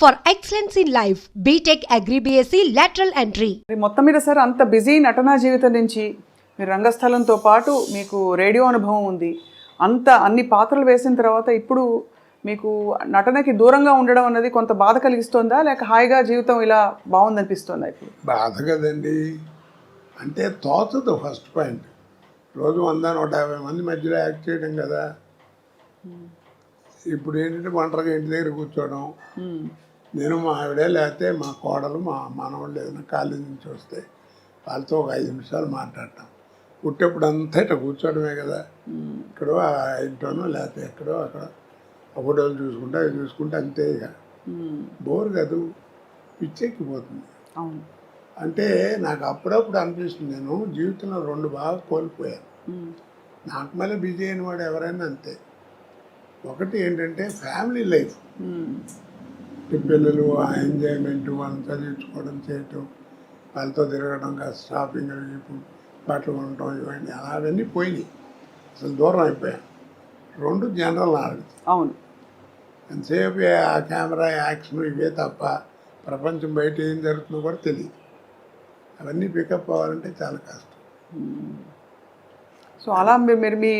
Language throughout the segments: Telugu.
For excellence in life. BTech Agri BSc lateral entry. మరి మొత్తం మీద సార్ అంత బిజీ నటనా జీవితం నుంచి మీరు రంగస్థలంతో పాటు మీకు రేడియో అనుభవం ఉంది. అంత అన్ని పాత్రలు వేసిన తర్వాత ఇప్పుడు మీకు నటనకి దూరంగా ఉండడం అన్నది కొంత బాధ కలిగిస్తోందా? లేక హాయిగా జీవితం ఇలా బాగుందనిపిస్తోందా ఇప్పుడు? బాధ కదండి. అంటే తోచదు ఫస్ట్ పాయింట్. రోజు వంద నూట యాభై మంది మధ్యలో యాక్ట్ చేయడం కదా. ఇప్పుడు ఏంటంటే ఒంటరిగా ఇంటి దగ్గర కూర్చోవడం. నేను మా ఆవిడే లేకపోతే మా కోడలు మా మనవాళ్ళు ఏదైనా కాలేజీ నుంచి వస్తే వాళ్ళతో ఒక ఐదు నిమిషాలు మాట్లాడటం పుట్టేప్పుడు అంతా ఇట్లా కూర్చోవడమే కదా. ఇక్కడో ఇంట్లోనో లేకపోతే ఎక్కడో అక్కడ ఒకటోళ్ళు చూసుకుంటే అవి చూసుకుంటే అంతే ఇక. బోర్ కాదు పిచ్చెక్కిపోతుంది. అంటే నాకు అప్పుడప్పుడు అనిపిస్తుంది నేను జీవితంలో రెండు బాగా కోల్పోయాను. నాకు మళ్ళీ బిజీ అయిన వాడు ఎవరైనా అంతే. ఒకటి ఏంటంటే ఫ్యామిలీ లైఫ్. పిల్లలు ఆ ఎంజాయ్మెంట్ వాళ్ళని చదివించుకోవడం చేయటం వాళ్ళతో తిరగడం షాపింగ్ ఇప్పుడు బట్టలు కొనడం ఇవన్నీ అలాగన్నీ పోయినాయి. అసలు దూరం అయిపోయాను రెండు జనరల్ నాలెడ్జ్. అవును. ఎంతసేపు ఆ కెమెరా యాక్షన్ ఇవే తప్ప ప్రపంచం బయట ఏం జరుగుతుందో కూడా తెలియదు అవన్నీ పికప్ అవ్వాలంటే చాలా కష్టం. సో అలా మీరు మీ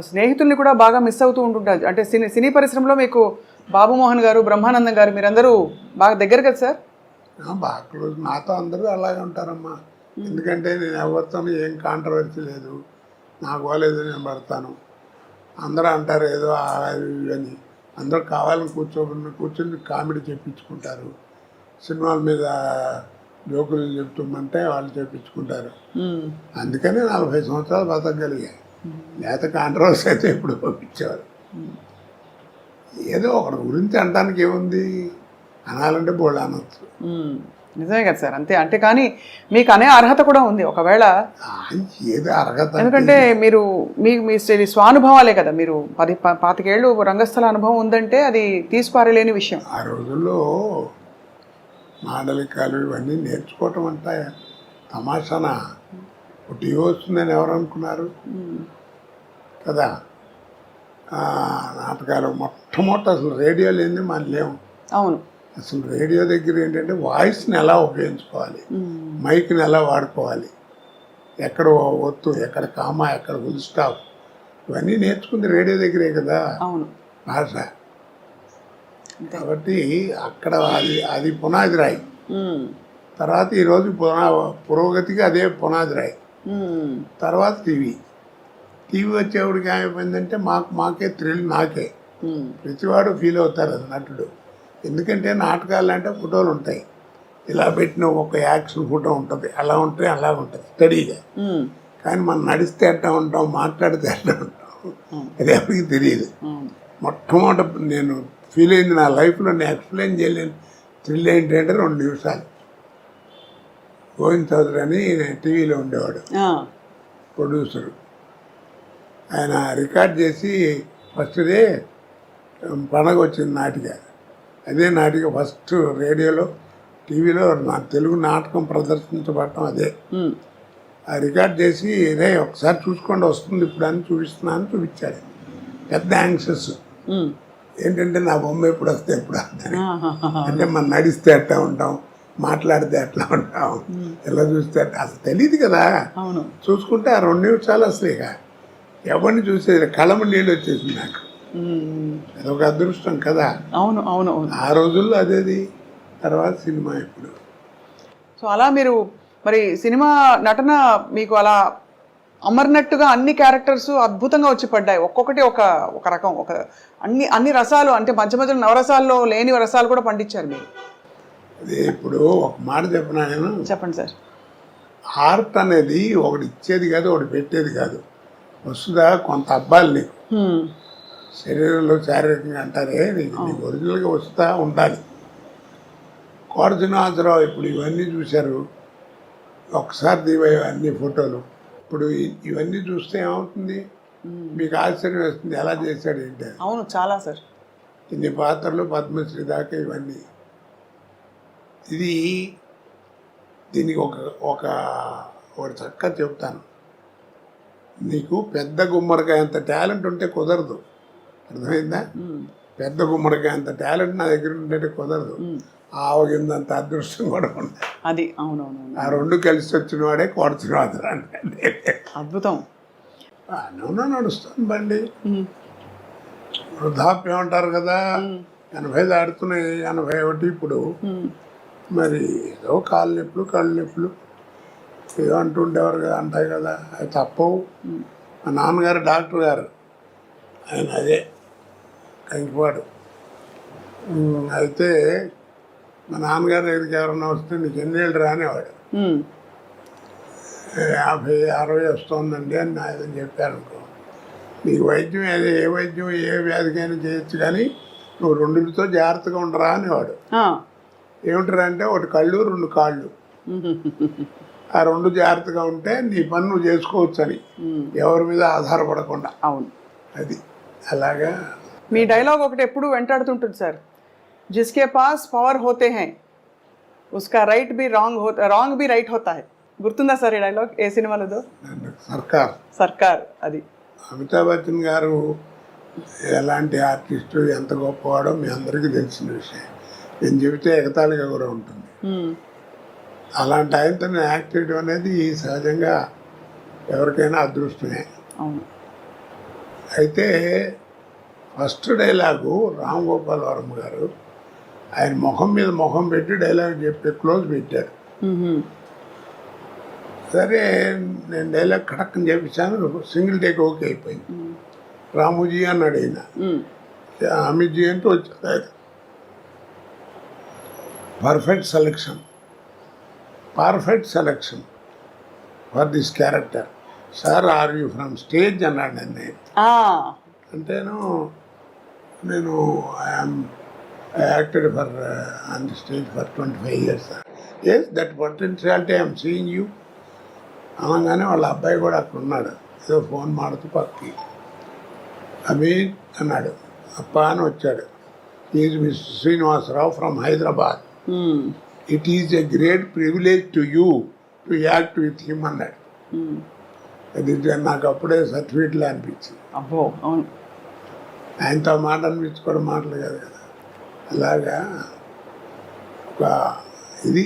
స్నేహితుల్ని కూడా బాగా మిస్ అవుతూ ఉంటుంటారు. అంటే సినీ సినీ పరిశ్రమలో మీకు బాబు మోహన్ గారు బ్రహ్మానందం గారు మీరందరూ బాగా దగ్గర కదా సార్? బాగా క్లోజ్ నాతో అందరూ అలాగే ఉంటారమ్మా. ఎందుకంటే నేను ఎవరితో ఏం కాంట్రవర్సీ లేదు. నాకు పోలేదు నేను పడతాను. అందరూ అంటారు ఏదో అని అందరూ కావాలని కూర్చోబడి కూర్చొని కామెడీ చెప్పించుకుంటారు. సినిమాల మీద జోకులు చెప్తుమ్మంటే వాళ్ళు చెప్పించుకుంటారు. అందుకనే నలభై సంవత్సరాలు బతకగలిగాయి లేకపోతే కాంట్రవర్సీ అయితే ఇప్పుడు పంపించేవారు. ఏదో ఒకటి గురించి అనడానికి ఏముంది? అనాలంటే బోళ్ళు అనొచ్చు. నిజమే కదా సార్. అంతే. అంటే కానీ మీకు అనే అర్హత కూడా ఉంది. ఒకవేళ ఏదో అర్హత ఎందుకంటే మీరు మీ మీ స్వ- స్వానుభవాలే కదా. మీరు పది పాతికేళ్ళు రంగస్థల అనుభవం ఉందంటే అది తీసిపారలేని విషయం. ఆ రోజుల్లో మాండలికాలు ఇవన్నీ నేర్చుకోవటం అంటే తమాషానా. టీవీ వస్తుందని ఎవరు అనుకున్నారు? కదా. నాటకాలు మొట్టమొదటి అసలు రేడియో లేని మన లేవు. అవును. అసలు రేడియో దగ్గర ఏంటంటే వాయిస్ని ఎలా ఉపయోగించుకోవాలి? మైక్ని ఎలా వాడుకోవాలి? ఎక్కడ ఒత్తు ఎక్కడ కామా ఎక్కడ ఫుల్ స్టాప్. ఇవన్నీ నేర్చుకుంది రేడియో దగ్గరే కదా. అవును. భాష కాబట్టి అక్కడ అది అది పునాది రాయి. తర్వాత ఈరోజు పునా పురోగతికి అదే పునాది రాయి. తర్వాత టీవీ. టీవీ వచ్చేవాడికి ఏమైపోయిందంటే మాకు మాకే థ్రిల్ నాకే. ప్రతివాడు ఫీల్ అవుతారు అది నటుడు. ఎందుకంటే నాటకాలు అంటే ఫోటోలు ఉంటాయి. ఇలా పెట్టిన ఒక యాక్షన్ ఫోటో ఉంటుంది. అలా ఉంటే అలా ఉంటుంది. స్టడీగా. కానీ మనం నడిస్తే ఎట్లా ఉంటాం మాట్లాడితే ఎట్లా ఉంటాం. అది ఎవరికి తెలియదు. మొట్టమొదట నేను ఫీల్ అయింది నా లైఫ్లో నేను ఎక్స్ప్లెయిన్ చేయలేను. థ్రిల్ ఏంటంటే రెండు నిమిషాలు. గోవింద్ చౌదరి అని టీవీలో ఉండేవాడు. ప్రొడ్యూసరు. ఆయన రికార్డ్ చేసి ఫస్ట్ డే పండగ వచ్చింది నాటిక. అదే నాటిక ఫస్ట్ రేడియోలో టీవీలో నా తెలుగు నాటకం ప్రదర్శించబడటం అదే. ఆ రికార్డ్ చేసి రే ఒకసారి చూసుకోండి వస్తుంది ఇప్పుడు అని చూపిస్తున్నాను చూపించాడు. పెద్ద యాంగ్షస్ మ్మ్. ఏంటంటే నా బొమ్మ ఎప్పుడు వస్తే ఎప్పుడు. అంటే మనం నడిస్తే ఎట్లా ఉంటాం మాట్లాడితే ఎట్లా ఉంటాం ఎలా చూస్తే అట్లా అసలు తెలియదు కదా. చూసుకుంటే ఆ రెండు నిమిషాలు అసలు ఇక ఎవరిని చూసేది కళ్ళము నీళ్ళు వచ్చేసింది నాకు. అదొక అదృష్టం కదా. అవును అవును అవును. ఆ రోజుల్లో అదేది? తర్వాత సినిమా ఇప్పుడు. సో అలా మీరు మరి సినిమా నటన మీకు అలా అమర్నట్టుగా అన్ని క్యారెక్టర్స్ అద్భుతంగా వచ్చి పడ్డాయి. ఒక్కొక్కటి ఒక ఒక రకం ఒక అన్ని అన్ని రసాలు అంటే మధ్య మధ్యలో నవరసాల్లో లేని రసాలు కూడా పండించారు మీరు. అదే ఇప్పుడు ఒక మాట చెప్పినా నేను? చెప్పండి సార్. ఆర్ట్ అనేది ఒకటి ఇచ్చేది కాదు ఒకటి పెట్టేది కాదు. వస్తుందా? కొంత అబ్బాయిలు నీకు. శరీరంలో శారీరకంగా అంటారే నీకు నీకు ఒరిజినల్గా వస్తా ఉండాలి. శ్రీనివాసరావు ఇప్పుడు ఇవన్నీ చూశారు. ఒకసారి దివాయి అన్ని ఫోటోలు. ఇప్పుడు ఇవన్నీ చూస్తే ఏమవుతుంది? మీకు ఆశ్చర్యం వేస్తుంది ఎలా చేశాడు ఏంటి. అవును చాలా సార్. ఇన్ని పాత్రలు పద్మశ్రీ దాకా ఇవన్నీ. ఇది దీనికి ఒక ఒక ఒకటి చక్కగా చెప్తాను. నీకు పెద్ద గుమ్మడికాయ అంత టాలెంట్ ఉంటే కుదరదు. అర్థమైందా? పెద్ద గుమ్మడికాయ అంత టాలెంట్ నా దగ్గర ఉంటే కుదరదు. ఆవగిందంత అదృష్టం కూడా ఉంది అది అవునవును ఆ రెండు కలిసి వచ్చిన వాడే కోడచుడు అంటే. అద్భుతం. నూనె నడుస్తుంది బండి. వృద్ధాప్యం అంటారు కదా. ఎనభై దాడుతున్నాయి ఎనభై ఒకటి ఇప్పుడు. మరి ఏదో కాళ్ళు నొప్పులు కళ్ళు నొప్పులు. ఏదో అంటుండేవారు కదా అంటాయి కదా అది తప్పవు. మా నాన్నగారు డాక్టర్ గారు. ఆయన అదే కంకిపాడు. అయితే మా నాన్నగారి దగ్గరికి ఎవరన్నా వస్తే నీకు ఎన్నేళ్ళు రానేవాడు. ఉమ్. యాభై అరవై వస్తుందండి అని ఆయన చెప్పారు అనుకో నీకు వైద్యం ఏది ఏ వైద్యం ఏ వ్యాధికైనా చేయొచ్చు కానీ నువ్వు రెండుతో జాగ్రత్తగా ఉండరా అనేవాడు. ఏమిటారా అంటే ఒకటి కళ్ళు రెండు కాళ్ళు. ఆ రెండు జాగ్రత్తగా ఉంటే నీ పని నువ్వు చేసుకోవచ్చు అని. ఎవరి మీద ఆధారపడకుండా. అవును. అది. అలాగా. మీ డైలాగ్ ఒకటి ఎప్పుడు వెంటాడుతుంటుంది సార్. జిస్కే పాస్ పవర్ హోతే హై. ఉస్కా రైట్ బి రాంగ్ హో రాంగ్ బి రైట్ హోతా హై. గుర్తుందా సార్ ఈ డైలాగ్? ఏ సినిమాలోదో? నన్ను సర్కార్. సర్కార్ అది. అమితాబ్ బచ్చన్ గారు ఎలాంటి ఆర్టిస్టు ఎంత గొప్పవాడో మీ అందరికీ తెలిసిన విషయం. నేను చెబితే ఎగతాళిగా కూడా ఉంటుంది. అలాంటి ఆయనతో నేను యాక్ట్ చేయడం అనేది సహజంగా ఎవరికైనా అదృష్టమే. అయితే ఫస్ట్ డైలాగు రామ్ గోపాల్ వర్మ గారు ఆయన ముఖం మీద ముఖం పెట్టి డైలాగ్ చెప్పి క్లోజ్ పెట్టారు. సరే నేను డైలాగ్ కడక్కని చెప్పించాను సింగిల్ టేక్ ఓకే అయిపోయింది. రామోజీ అన్నాడు ఆయన. ఉమ్. అమిత్జీ అంటూ వచ్చాడు ఆయన. Perfect selection. Perfect selection for this character sir are you from stage అన్నాడు నన్ను. ఆ. అంటేను నేను I'm acted for on the stage for twenty five years yes that potentiality I'm seeing you అనగానే వాళ్ళ అబ్బాయి కూడా అక్కడ ఉన్నాడు. ఏదో ఫోన్ మాడుతూ పక్కకి. అమీన్ అన్నాడు. అప్ప అని వచ్చాడు. Is miss Srinivasarao from Hyderabad. It is a great privilege to you to act with him అన్నాడు. అది నాకు అప్పుడే సర్టిఫికెట్లు అనిపించింది. అబ్బో అవును. ఆయనతో మాట అనిపించుకోవడం మాటలు కాదు కదా. అలాగా ఒక ఇది.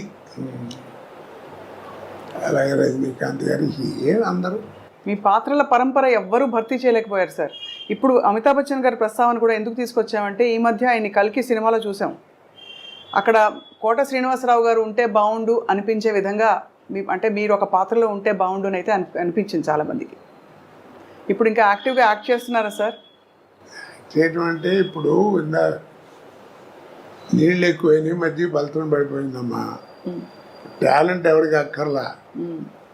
అలాగే రజనీకాంత్ గారి ఏం అందరూ? మీ పాత్రల పరంపర ఎవ్వరూ భర్తీ చేయలేకపోయారు సార్. ఇప్పుడు అమితాబ్ బచ్చన్ గారి ప్రస్తావన కూడా ఎందుకు తీసుకొచ్చామంటే ఈ మధ్య ఆయన్ని కల్కి సినిమాలో చూసాం. అక్కడ కోట శ్రీనివాసరావు గారు ఉంటే బాగుండు అనిపించే విధంగా మీ అంటే మీరు ఒక పాత్రలో ఉంటే బాగుండు అని అయితే అనిపి- అనిపించింది చాలామందికి ఇప్పుడు ఇంకా యాక్టివ్గా యాక్ట్ చేస్తున్నారా సార్? చేయటం అంటే ఇప్పుడు ఇందా నీళ్ళు ఎక్కువైనాయి మధ్య బలతం పడిపోయిందమ్మా. టాలెంట్ ఎవరికి అక్కర్లా.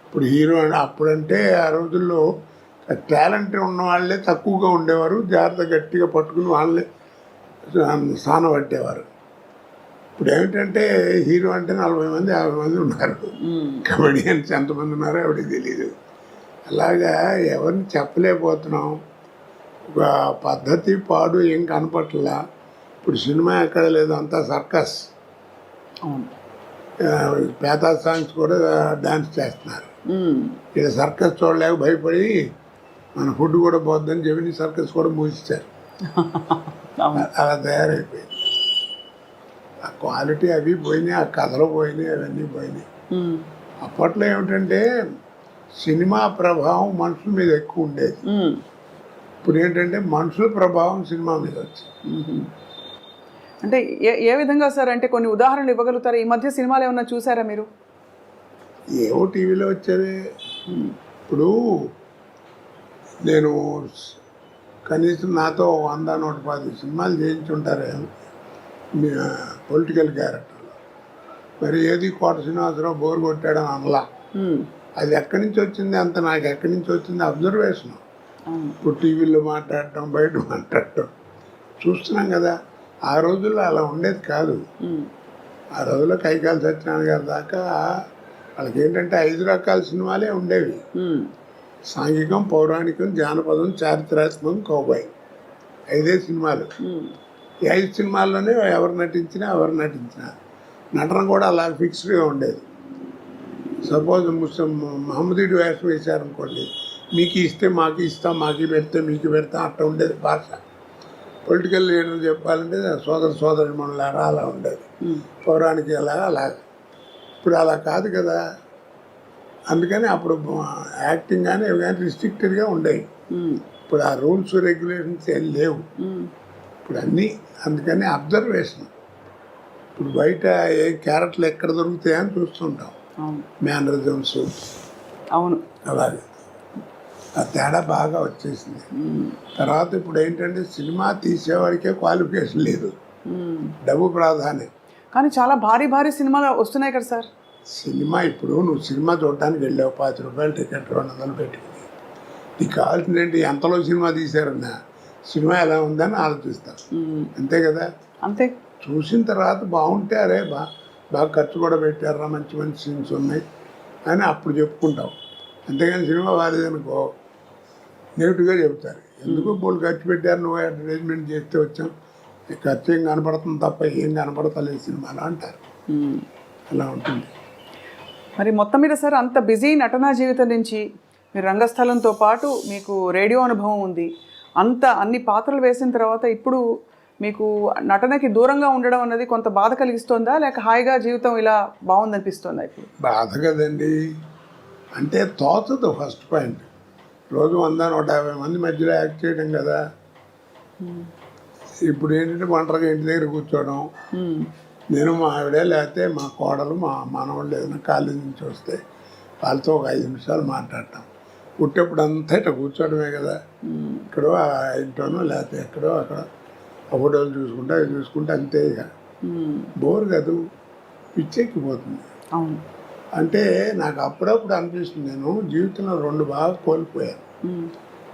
ఇప్పుడు హీరో అప్పుడంటే ఆ రోజుల్లో టాలెంట్ ఉన్న వాళ్ళే తక్కువగా ఉండేవారు జాగ్రత్త గట్టిగా పట్టుకుని వాళ్ళే స్థానం పట్టేవారు. ఇప్పుడు ఏమిటంటే హీరో అంటే నలభై మంది యాభై మంది ఉన్నారు. కమెడియన్స్ ఎంతమంది ఉన్నారో ఎవరికి తెలియదు అలాగా ఎవరిని చెప్పలేకపోతున్నాం. ఒక పద్ధతి పాడు ఏం కనపట్లా. ఇప్పుడు సినిమా ఎక్కడ లేదు అంతా సర్కస్. పేదా సాంగ్స్ కూడా డాన్స్ చేస్తున్నారు. ఇక్కడ సర్కస్ చూడలేక భయపడి మన ఫుడ్ కూడా పోద్దని జమిని సర్కస్ కూడా అవును. అలా తయారైపోయింది. ఆ క్వాలిటీ అవి పోయినాయి ఆ కథలు పోయినాయి అవన్నీ పోయినాయి. అప్పట్లో ఏమిటంటే సినిమా ప్రభావం మనుషుల మీద ఎక్కువ ఉండేది. ఇప్పుడు ఏంటంటే మనుషుల ప్రభావం సినిమా మీద వచ్చింది. అంటే ఏ ఏ విధంగా సార్? అంటే కొన్ని ఉదాహరణలు ఇవ్వగలుగుతారా? ఈ మధ్య సినిమాలు ఏమన్నా చూసారా మీరు? ఏవో టీవీలో వచ్చేవి. ఇప్పుడు నేను కనీసం నాతో వంద నూట పది సినిమాలు చేయించుంటారే పొలిటికల్ క్యారెక్టర్లో మరి ఏది కోట శ్రీనివాసరావు బోర్ కొట్టాడని అనలా. అది ఎక్కడి నుంచి వచ్చింది అంత నాకు ఎక్కడి నుంచి వచ్చింది అబ్జర్వేషన్ ఇప్పుడు టీవీలో మాట్లాడటం బయట మాట్లాడటం. చూస్తున్నాం కదా ఆ రోజుల్లో అలా ఉండేది కాదు. ఆ రోజుల్లో కైకాల సత్యనారాయణ గారి దాకా వాళ్ళకి ఏంటంటే ఐదు రకాల సినిమాలే ఉండేవి. సాంఘికం పౌరాణికం జానపదం చారిత్రాత్మకం కౌబాయ్. ఐదే సినిమాలు. ఈ ఐదు సినిమాల్లోనే ఎవరు నటించినా ఎవరు నటించినా నటన కూడా అలా ఫిక్స్డ్గా ఉండేది. సపోజ్ ముస్లిం మహమ్మదీడు వేషం వేశారనుకోండి మీకు ఇస్తే మాకు ఇస్తాం మాకు పెడితే మీకు పెడతాం అట్లా ఉండేది భాష. పొలిటికల్ లీడర్ చెప్పాలంటే సోదర సోదరి మనలారా అలా ఉండేది. పౌరాణిక ఎలా అలా. ఇప్పుడు అలా కాదు కదా. అందుకని అప్పుడు యాక్టింగ్ కానీ ఇవి కానీ రిస్ట్రిక్టెడ్గా ఉండేవి. ఇప్పుడు ఆ రూల్స్ రెగ్యులేషన్స్ ఏం లేవు. ఇప్పుడు అన్నీ అందుకని అబ్జర్వేషన్. ఇప్పుడు బయట ఏ క్యారెక్టర్లు ఎక్కడ దొరుకుతాయని చూస్తుంటాం. మేనరిజమ్స్ అవును. అలాగే. ఆ తేడా బాగా వచ్చేసింది. తర్వాత ఇప్పుడు ఏంటంటే సినిమా తీసేవాడికే క్వాలిఫికేషన్ లేదు. డబ్బు ప్రాధాన్యం. కానీ చాలా భారీ భారీ సినిమాలు వస్తున్నాయి కదా సార్. సినిమా ఇప్పుడు నువ్వు సినిమా చూడటానికి వెళ్ళావు పాతి రూపాయలు టికెట్ రెండు వందలు పెట్టుకుని నీకు కావాల్సింది ఏంటి? ఎంతలో సినిమా తీశారన్నా? సినిమా ఎలా ఉందని ఆలోచిస్తావు అంతే కదా? అంతే. చూసిన తర్వాత బాగుంటే అరే బా బాగా ఖర్చు కూడా పెట్టారా మంచి మంచి సీన్స్ ఉన్నాయి అని అప్పుడు చెప్పుకుంటావు అంతేగాని సినిమా బాగాలేదనుకో నెగిటివ్గా చెబుతారు. ఎందుకు బోల్ ఖర్చు పెట్టారు నువ్వు అడ్వర్టైజ్మెంట్ చేస్తే వచ్చాం. ఖర్చు ఏం కనపడుతుంది తప్ప ఏం కనపడతలేదు సినిమాలో అంటారు. అలా ఉంటుంది. మరి మొత్తం మీద సార్ అంత బిజీ నటనా జీవితం నుంచి మీరు రంగస్థలంతో పాటు మీకు రేడియో అనుభవం ఉంది. అంత అన్ని పాత్రలు వేసిన తర్వాత ఇప్పుడు మీకు నటనకి దూరంగా ఉండడం అన్నది కొంత బాధ కలిగిస్తోందా? లేక హాయిగా జీవితం ఇలా బాగుందనిపిస్తోందా ఇప్పుడు? బాధ కదండి. అంటే తోచదు ఫస్ట్ పాయింట్. రోజు వంద నూట యాభై మంది మధ్యలో యాక్ట్ చేయడం కదా. ఇప్పుడు ఏంటంటే ఒంటరిగా ఇంటి దగ్గర కూర్చోవడం. నేను మా ఆవిడే లేకపోతే మా కోడలు మా మనవాళ్ళు ఏదైనా కాలేజీ నుంచి వస్తే వాళ్ళతో ఒక ఐదు నిమిషాలు మాట్లాడటం. పుట్టేప్పుడు అంతా ఇట్లా కూర్చోవడమే కదా. ఇక్కడో ఆ ఇంట్లోనో లేకపోతే ఎక్కడో అక్కడ ఆ ఫోటోలు చూసుకుంటే అవి చూసుకుంటే అంతే ఇక. బోర్ కాదు పిచ్చెక్కిపోతుంది. అవును. అంటే నాకు అప్పుడప్పుడు అనిపిస్తుంది నేను జీవితంలో రెండు బాగా కోల్పోయాను.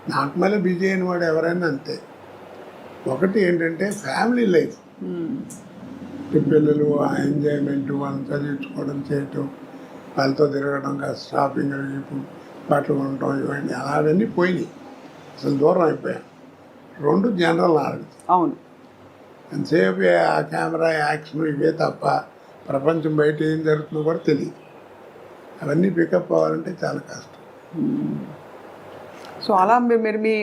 నాకు మళ్ళీ బిజీ అయిన వాడు ఎవరైనా అంతే. ఒకటి ఏంటంటే ఫ్యామిలీ లైఫ్. పిల్లలు ఆ ఎంజాయ్మెంట్ వాళ్ళని చదివించుకోవడం చేయటం వాళ్ళతో తిరగడం కాస్త షాపింగ్ ఇప్పుడు బట్టలు కొనడం ఇవన్నీ అలాగన్నీ పోయినాయి. అసలు దూరం అయిపోయాను రెండు జనరల్ నాలెడ్జ్ అవును. ఎంతసేపు ఆ కెమెరా యాక్షన్ ఇవే తప్ప ప్రపంచం బయట ఏం జరుగుతుందో కూడా తెలియదు అవన్నీ పికప్ అవ్వాలంటే చాలా కష్టం. సో అలా మీరు మీ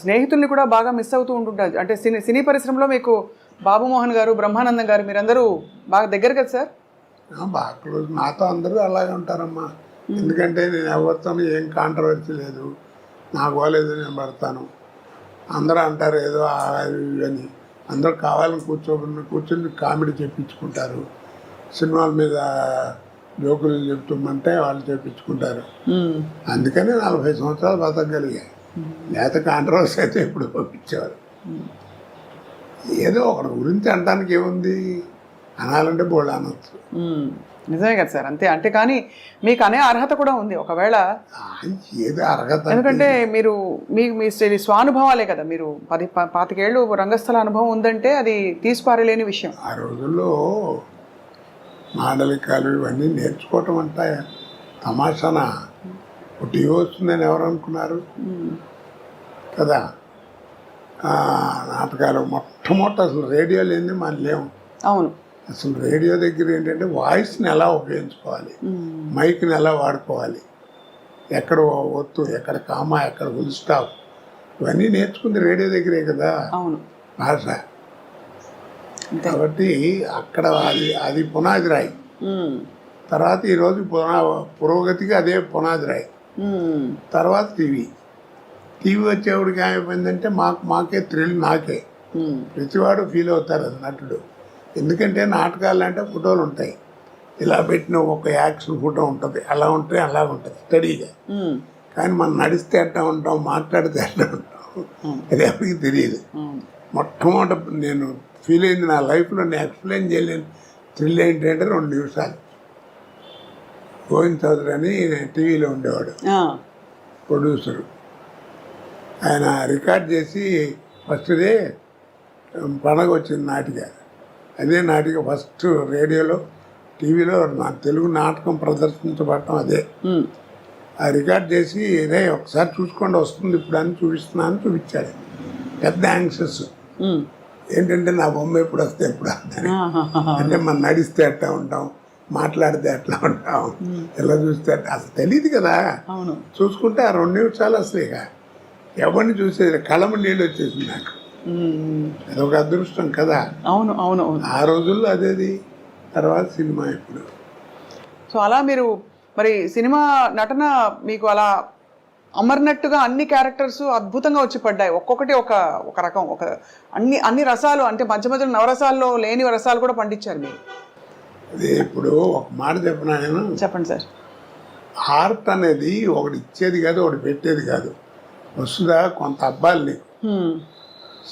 స్నేహితుల్ని కూడా బాగా మిస్ అవుతూ ఉంటుంటారు. అంటే సినీ సినీ పరిశ్రమలో మీకు బాబు మోహన్ గారు బ్రహ్మానందం గారు మీరందరూ బాగా దగ్గర కదా సార్? బాగా క్లోజ్ నాతో అందరూ అలాగే ఉంటారమ్మా. ఎందుకంటే నేను ఎవరితో ఏం కాంట్రవర్సీ లేదు. నాకు పోలేదు నేను పడతాను. అందరూ అంటారు ఏదో అని. అందరూ కావాలని కూర్చోబడి కూర్చొని కామెడీ చెప్పించుకుంటారు. సినిమాల మీద జోకులు చెప్తుమ్మంటే వాళ్ళు చెప్పించుకుంటారు. అందుకనే నలభై సంవత్సరాలు బతకగలిగాయి లేకపోతే కాంట్రవర్సీ అయితే ఎప్పుడు పంపించేవారు. ఏదో ఒకటి గురించి అనడానికి ఏముంది? అనాలంటే బోళ్ళు అనొచ్చు. నిజమే కదా సార్ అంతే. అంటే కానీ మీకు అనే అర్హత కూడా ఉంది. ఒకవేళ ఏదో అర్హత ఎందుకంటే మీరు మీ మీ స్వ- స్వానుభవాలే కదా. మీరు పది పాతికేళ్ళు రంగస్థల అనుభవం ఉందంటే అది తీసిపారలేని విషయం. ఆ రోజుల్లో మాండలికాలు ఇవన్నీ నేర్చుకోవటం అంటే తమాషానా? టీవీ వస్తుందని ఎవరు అనుకున్నారు? కదా. నాటకాలు మొట్టమొదటి అసలు రేడియో లేని మన లేవు అవును. అసలు రేడియో దగ్గర ఏంటంటే వాయిస్ని ఎలా ఉపయోగించుకోవాలి? మైక్ని ఎలా వాడుకోవాలి? ఎక్కడ ఒత్తు ఎక్కడ కామా ఎక్కడ ఫుల్ స్టాప్? ఇవన్నీ నేర్చుకుంది రేడియో దగ్గరే కదా? అవును. భాష కాబట్టి అక్కడ అది అది పునాది రాయి. తర్వాత ఈరోజు పునా పురోగతికి అదే పునాది రాయి. తర్వాత టీవీ. టీవీ వచ్చేవాడికి ఏమైపోయిందంటే మాకు మాకే థ్రిల్ నాకే. ప్రతివాడు ఫీల్ అవుతారు అది నటుడు. ఎందుకంటే నాటకాలు అంటే ఫోటోలు ఉంటాయి. ఇలా పెట్టిన ఒక యాక్షన్ ఫోటో ఉంటుంది. అలా ఉంటే అలా ఉంటుంది. స్టడీగా. కానీ మనం నడిస్తే ఎట్లా ఉంటాం మాట్లాడితే ఎట్లా ఉంటాం. అది ఎవరికి తెలియదు. మొట్టమొదట నేను ఫీల్ అయింది నా లైఫ్లో నేను ఎక్స్ప్లెయిన్ చేయలేను. థ్రిల్ ఏంటంటే రెండు నిమిషాలు. గోవింద్ చౌదరి అని టీవీలో ఉండేవాడు. ప్రొడ్యూసరు. ఆయన రికార్డ్ చేసి ఫస్ట్ డే పండగ వచ్చింది నాటిక. అదే నాటిక ఫస్ట్ రేడియోలో టీవీలో నా తెలుగు నాటకం ప్రదర్శించబడటం అదే. రికార్డ్ చేసి రే ఒకసారి చూసుకోండి వస్తుంది ఇప్పుడు అని చూపిస్తున్నాను చూపించాడు. పెద్ద యాంగ్షస్. ఏంటంటే నా బొమ్మ ఎప్పుడు వస్తే ఎప్పుడు. అంటే మనం నడిస్తే ఎట్లా ఉంటాం మాట్లాడితే ఎట్లా ఉంటాం ఎలా చూస్తే అట్లా. అసలు తెలియదు కదా. చూసుకుంటే ఆ రెండు నిమిషాలు అసలు ఇక ఎవరిని చూసేది కళ్ళము నీళ్ళు వచ్చేసింది నాకు. అదొక అదృష్టం కదా. అవును అవును అవును. ఆ రోజుల్లో అదేది? తర్వాత సినిమా ఇప్పుడు. సో అలా మీరు మరి సినిమా నటన మీకు అలా అమర్నట్టుగా అన్ని క్యారెక్టర్స్ అద్భుతంగా వచ్చి పడ్డాయి. ఒక్కొక్కటి ఒక ఒక రకం ఒక అన్ని అన్ని రసాలు అంటే మధ్య మధ్యలో నవరసాల్లో లేని రసాలు కూడా పండించారు మీరు. అది ఇప్పుడు ఒక మాట చెప్పిన నేను? చెప్పండి సార్. ఆర్ట్ అనేది ఒకటి ఇచ్చేది కాదు ఒకటి పెట్టేది కాదు. వస్తుందా? కొంత అబ్బాయిలు నీకు హ్మ్.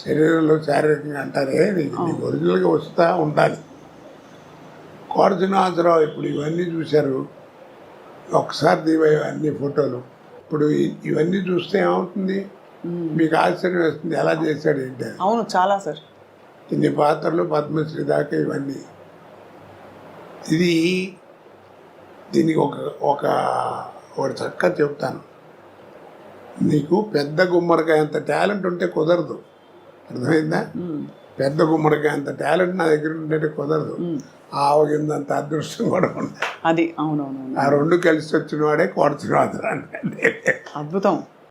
శరీరంలో శారీరకంగా అంటారే నీకు నీకు ఒరిజినల్గా వస్తూ ఉండాలి. శ్రీనివాసరావు ఇప్పుడు ఇవన్నీ చూశారు. ఒకసారి దివాయి అన్ని ఫోటోలు. ఇప్పుడు ఇవన్నీ చూస్తే ఏమవుతుంది? మీకు ఆశ్చర్యం వేస్తుంది ఎలా చేశాడు ఏంటి. అవును చాలా సార్. ఇన్ని పాత్రలు పద్మశ్రీ దాకా ఇవన్నీ. ఇది దీనికి ఒక ఒక చక్కగా చెప్తాను. నీకు పెద్ద గుమ్మడికాయ అంత టాలెంట్ ఉంటే కుదరదు. అర్థమైందా? పెద్ద గుమ్మడికాయ అంత టాలెంట్ నా దగ్గర ఉంటే కుదరదు. ఆవగిందంత అదృష్టం కూడా ఉంది అది అవునవును ఆ రెండు కలిసి వచ్చిన వాడే అంటే. అద్భుతం.